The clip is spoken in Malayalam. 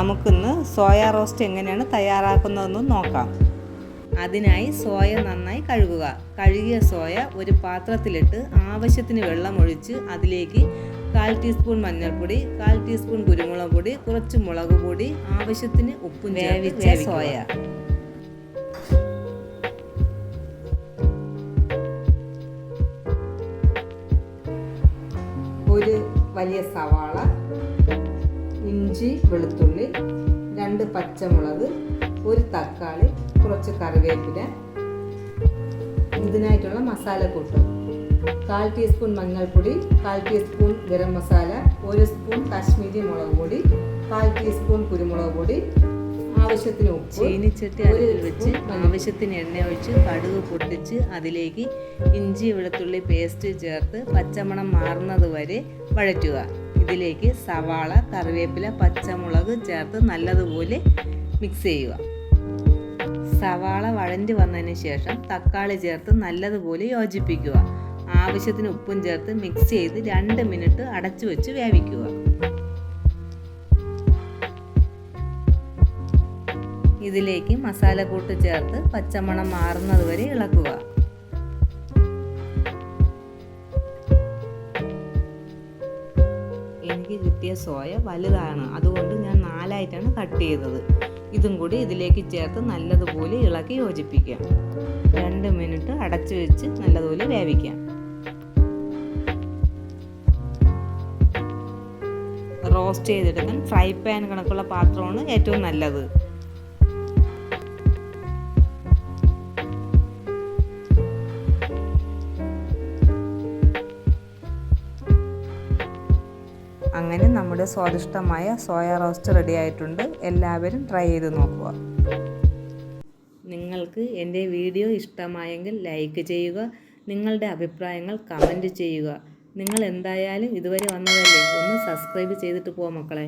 നമുക്കിന്ന് സോയ റോസ്റ്റ് എങ്ങനെയാണ് തയ്യാറാക്കുന്നതെന്ന് നോക്കാം. അതിനായി സോയ നന്നായി കഴുകുക. കഴുകിയ സോയ ഒരു പാത്രത്തിലിട്ട് ആവശ്യത്തിന് വെള്ളമൊഴിച്ച് അതിലേക്ക് കാൽ ടീസ്പൂൺ മഞ്ഞൾപ്പൊടി കാൽ ടീസ്പൂൺ കുരുമുളക് പൊടി കുറച്ച് മുളക് പൊടി ആവശ്യത്തിന് ഉപ്പും വേവിച്ച സോയ. ഒരു വലിയ സവാള ഇഞ്ചി വെളുത്തുള്ളി രണ്ട് പച്ചമുളക് ഒരു തക്കാളി കുറച്ച് കറിവേപ്പില. ഇതിനായിട്ടുള്ള മസാലക്കൂട്ട് കാൽ ടീസ്പൂൺ മഞ്ഞൾപ്പൊടി കാൽ ടീസ്പൂൺ ഗരം മസാല ഒരു സ്പൂൺ കാശ്മീരി മുളക് പൊടി കാൽ ടീസ്പൂൺ കുരുമുളക് പൊടി ആവശ്യത്തിന് ചീനിച്ചട്ടി അതിൽ വെച്ച് ആവശ്യത്തിന് എണ്ണ ഒഴിച്ച് കടുക് പൊട്ടിച്ച് അതിലേക്ക് ഇഞ്ചി വെളുത്തുള്ളി പേസ്റ്റ് ചേർത്ത് പച്ചമണം മാറുന്നത് വരെ വഴറ്റുക. ഇതിലേക്ക് സവാള കറിവേപ്പില പച്ചമുളക് ചേർത്ത് നല്ലതുപോലെ മിക്സ് ചെയ്യുക. സവാള വഴഞ്ഞു വന്നതിന് ശേഷം തക്കാളി ചേർത്ത് നല്ലതുപോലെ യോജിപ്പിക്കുക. ആവശ്യത്തിന് ഉപ്പും ചേർത്ത് മിക്സ് ചെയ്ത് രണ്ട് മിനിറ്റ് അടച്ചു വെച്ച് വേവിക്കുക. ഇതിലേക്ക് മസാലക്കൂട്ട് ചേർത്ത് പച്ചമണം മാറുന്നത് വരെ ഇളക്കുക. എനിക്ക് കിട്ടിയ സോയ വലുതാണ്. അതുകൊണ്ട് ഞാൻ നാലായിട്ടാണ് കട്ട് ചെയ്തത്. ഇതും കൂടി ഇതിലേക്ക് ചേർത്ത് നല്ലതുപോലെ ഇളക്കി യോജിപ്പിക്കാം. രണ്ട് മിനിറ്റ് അടച്ചു വെച്ച് നല്ലതുപോലെ വേവിക്കാം. റോസ്റ്റ് ചെയ്തെടുക്കാൻ ഫ്രൈ പാൻ കണക്കുള്ള പാത്രമാണ് ഏറ്റവും നല്ലത്. അങ്ങനെ നമ്മുടെ സ്വാദിഷ്ടമായ സോയ റോസ്റ്റ് റെഡി ആയിട്ടുണ്ട്. എല്ലാവരും ട്രൈ ചെയ്ത് നോക്കുക. നിങ്ങൾക്ക് എന്റെ വീഡിയോ ഇഷ്ടമായെങ്കിൽ ലൈക്ക് ചെയ്യുക. നിങ്ങളുടെ അഭിപ്രായങ്ങൾ കമന്റ് ചെയ്യുക. നിങ്ങൾ എന്തായാലും ഇതുവരെ വന്നതല്ലേ? ഒന്ന് സബ്സ്ക്രൈബ് ചെയ്തിട്ട് പോ മക്കളെ.